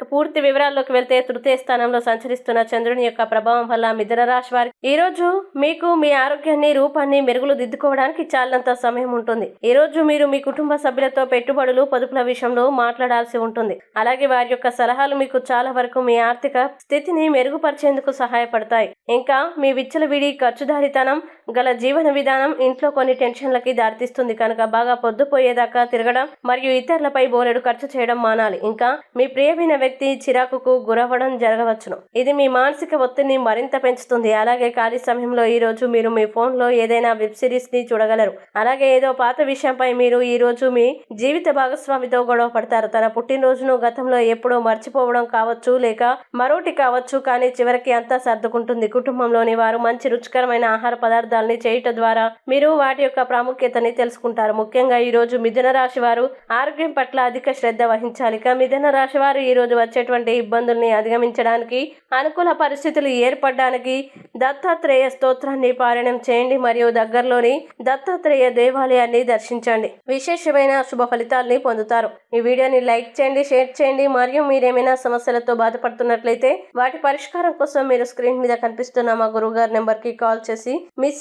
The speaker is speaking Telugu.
ఇక పూర్తి వివరాల్లోకి వెళ్తే తృతీయ స్థానంలో సంచరిస్తున్న చంద్రుని యొక్క ప్రభావం వల్ల మిథున రాశి వారికి ఈ రోజు మీకు మీ ఆరోగ్యాన్ని రూపాన్ని మెరుగులు దిద్దుకోవడానికి చాలంత సమయం ఉంటుంది. ఈ రోజు మీరు మీ కుటుంబ సభ్యులతో పెట్టుబడులు పొదుపుల విషయంలో మాట్లాడాల్సి ఉంటుంది. అలాగే వారి యొక్క సలహాలు మీకు చాలా వరకు మీ ఆర్థిక స్థితిని మెరుగుపరిచేందుకు సహాయపడతాయి. ఇంకా మీ విచ్చలవిడి ఖర్చుదారితనం గల జీవన విధానం ఇంట్లో కొన్ని టెన్షన్లకి దారితీస్తుంది కనుక బాగా పొద్దుపోయేదాకా తిరగడం మరియు ఇతరులపై బోలెడు ఖర్చు చేయడం మానాలి. ఇంకా మీ ప్రియమైన వ్యక్తి చిరాకుకు గురవ్వడం జరగవచ్చును. ఇది మీ మానసిక ఒత్తిడిని మరింత పెంచుతుంది. అలాగే ఖాళీ సమయంలో ఈ రోజు మీరు మీ ఫోన్లో ఏదైనా వెబ్ సిరీస్ని చూడగలరు. అలాగే ఏదో పాత విషయంపై మీరు ఈ రోజు మీ జీవిత భాగస్వామితో గొడవ పడతారు. తన పుట్టినరోజును గతంలో ఎప్పుడో మర్చిపోవడం కావచ్చు లేక మరోటి కావచ్చు కానీ చివరికి అంతా సర్దుకుంటుంది. కుటుంబంలోని వారు మంచి రుచికరమైన ఆహార పదార్థాలని చేయటం ద్వారా మీరు వాటి యొక్క ప్రాముఖ్యతని తెలుసుకుంటారు. ముఖ్యంగా ఈ రోజు మిథున రాశి వారు ఆరోగ్యం పట్ల అధిక శ్రద్ధ వహించాలి. ఇక మిథున రాశి వారు ఈ రోజు వచ్చేటువంటి ఇబ్బందుల్ని అధిగమించడానికి అనుకూల పరిస్థితులు ఏర్పడడానికి దత్తాత్రేయ స్తోత్రాన్ని పారాయణం చేయండి మరియు దగ్గరలోని దత్తాత్రేయ దేవాలయాన్ని దర్శించండి. విశేషమైన శుభ ఫలితాల్ని పొందుతారు. ఈ వీడియోని లైక్ చేయండి షేర్ చేయండి మరియు మీరేమైనా సమస్యలతో బాధపడుతున్నట్లయితే వాటి పరిష్కారం కోసం మీరు స్క్రీన్ మీద కనిపిస్తున్న మా గురువు గారి నెంబర్కి కాల్ చేసి మీ